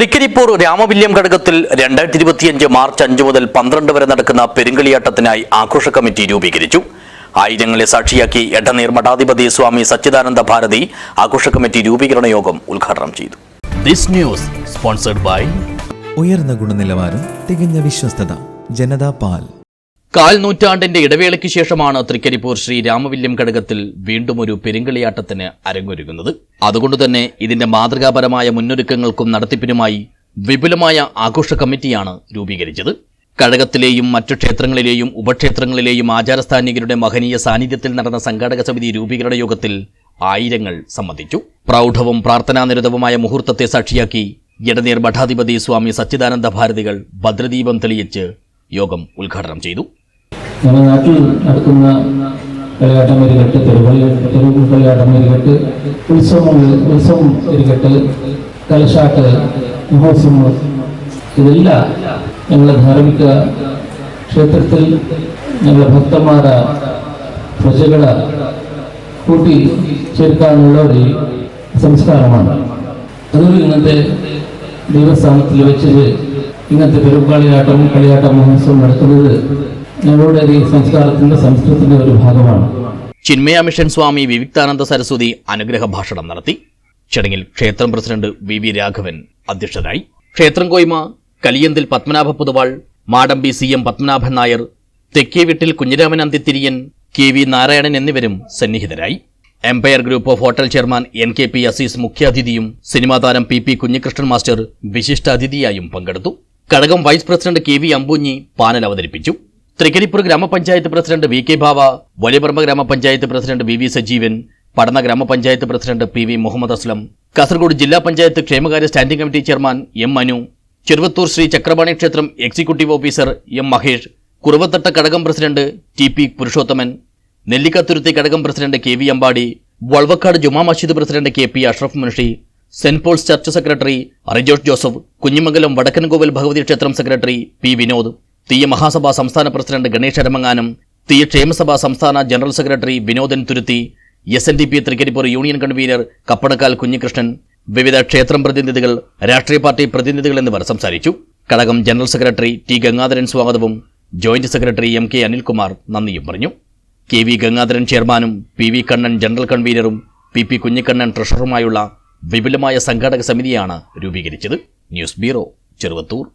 തൃക്കരിപ്പൂർ രാമവില്യം ഘടകത്തിൽ രണ്ടായിരത്തി ഇരുപത്തിയഞ്ച് മാർച്ച് അഞ്ച് മുതൽ പന്ത്രണ്ട് വരെ നടക്കുന്ന പെരുങ്കളിയാട്ടത്തിനായി ആഘോഷ കമ്മിറ്റി രൂപീകരിച്ചു. ആയിരങ്ങളെ സാക്ഷിയാക്കി എടനീർ മഠാധിപതി സ്വാമി സച്ചിദാനന്ദ ഭാരതി ആഘോഷ കമ്മിറ്റി രൂപീകരണ യോഗം ഉദ്ഘാടനം ചെയ്തു. ദിസ് ന്യൂസ് സ്പോൺസർഡ് ബൈ ഉയർന്ന ഗുണനിലവാരം തികഞ്ഞ വിശ്വസ്തത ജനതാ പാൽ. കാൽ നൂറ്റാണ്ടിന്റെ ഇടവേളയ്ക്ക് ശേഷമാണ് തൃക്കരിപ്പൂർ ശ്രീ രാമവില്യം ഘടകത്തിൽ വീണ്ടും ഒരു പെരുങ്കളിയാട്ടത്തിന് അരങ്ങൊരുങ്ങുന്നത്. അതുകൊണ്ട് തന്നെ ഇതിന്റെ മാതൃകാപരമായ മുന്നൊരുക്കങ്ങൾക്കും നടത്തിപ്പിനുമായി വിപുലമായ ആഘോഷ കമ്മിറ്റിയാണ് രൂപീകരിച്ചത്. കഴകത്തിലെയും മറ്റു ക്ഷേത്രങ്ങളിലെയും ഉപക്ഷേത്രങ്ങളിലെയും ആചാരസ്ഥാനികരുടെ മഹനീയ സാന്നിധ്യത്തിൽ നടന്ന സംഘാടക സമിതി രൂപീകരണ യോഗത്തിൽ ആയിരങ്ങൾ സംബന്ധിച്ചു. പ്രൗഢവും പ്രാർത്ഥനാനിരതവുമായ മുഹൂർത്തത്തെ സാക്ഷിയാക്കി ഇടനീർ മഠാധിപതി സ്വാമി സച്ചിദാനന്ദ ഭാരതികൾ ഭദ്രദീപം തെളിയിച്ച് യോഗം ഉദ്ഘാടനം ചെയ്തു. നമ്മുടെ നാട്ടിൽ നടക്കുന്ന കളിയാട്ടം വരികെട്ട് തെരുവള്ളി തെരുവ് കളിയാട്ടം വരികെട്ട് ഉത്സവം ഉത്സവം വരികെട്ട് കലശാട്ട് മഹോത്സവം ഇതെല്ലാം ഞങ്ങളെ ധാർമ്മിക ക്ഷേത്രത്തിൽ ഞങ്ങളെ ഭക്തന്മാരെ പ്രജകളെ കൂട്ടി ചേർക്കാനുള്ള ഒരു സംസ്കാരമാണ്. അതൊരു ഇന്നത്തെ ദൈവസ്ഥാനത്തിൽ വെച്ചത് ഇങ്ങനത്തെ പെരുങ്കാളിയാട്ടം കളിയാട്ടം മഹോത്സവം നടത്തുന്നത് ഞങ്ങളുടെ സംസ്കാരത്തിന്റെ ഒരു ഭാഗമാണ്. ചിന്മയ മിഷൻ സ്വാമി വിവിക്താനന്ദ സരസ്വതി അനുഗ്രഹ ഭാഷണം നടത്തി. ചടങ്ങിൽ ക്ഷേത്രം പ്രസിഡന്റ് വി വി രാഘവൻ അധ്യക്ഷനായി. ക്ഷേത്രം കോയ്മ കലിയന്തിൽ പത്മനാഭ പുതുവാൾ മാടമ്പി സി എം പത്മനാഭൻ നായർ തെക്കേ വീട്ടിൽ കുഞ്ഞിരാമൻ അന്തിത്തിരിയൻ കെ വി നാരായണൻ എന്നിവരും സന്നിഹിതരായി. Empire group of hotel chairman N K P Azeez മുഖ്യാതിഥിയും cinema താരം പി പി കുഞ്ഞികൃഷ്ണൻ മാസ്റ്റർ വിശിഷ്ടാതിഥിയായും പങ്കെടുത്തു. കടകം vice president K V Ambunhi panel അവതരിപ്പിച്ചു. Trikaripur gramapanchayat president V K Bhava Valiyaparamba gramapanchayat president V V Sajeevan Padanna gramapanchayat president P V Muhammad Aslam Kasaragod ജില്ലാ പഞ്ചായത്ത് ക്ഷേമകാര്യ standing committee chairman M Manu Cheruvathur Sree Chakrapani ക്ഷേത്രം executive officer M Mahesh Kuruvathatta കടകം president T P Purushothaman Nellikkathuruthi കടകം president K V Ambadi Valvakkad Juma Masjid president K P Ashraf Munshi saint Paul's church secretary Rijosh Joseph Kunhimangalam Vadakkankovil Bhagavathi ക്ഷേത്രം secretary P Vinod. തീയ മഹാസഭാ സംസ്ഥാന president Ganesh Aramanganam തീയ ക്ഷേമസഭ സംസ്ഥാന general secretary Vinodan Thuruthi S N D P Thrikaripur union convener Kappadakkal Kunhikrishnan വിവിധ ക്ഷേത്രം പ്രതിനിധികൾ രാഷ്ട്രീയ പാർട്ടി പ്രതിനിധികൾ എന്നിവർ സംസാരിച്ചു. കടകം ജനറൽ സെക്രട്ടറി ടി ഗംഗാധരൻ സ്വാഗതവും joint secretary M K Anilkumar നന്ദിയും പറഞ്ഞു. കെ വി ഗംഗാധരൻ ചെയർമാനും പി വി കണ്ണൻ ജനറൽ കൺവീനറും പി പി കുഞ്ഞിക്കണ്ണൻ ട്രഷററുമായുള്ള വിപുലമായ സംഘാടക സമിതിയാണ് രൂപീകരിച്ചത്. News bureau Cheruvathur.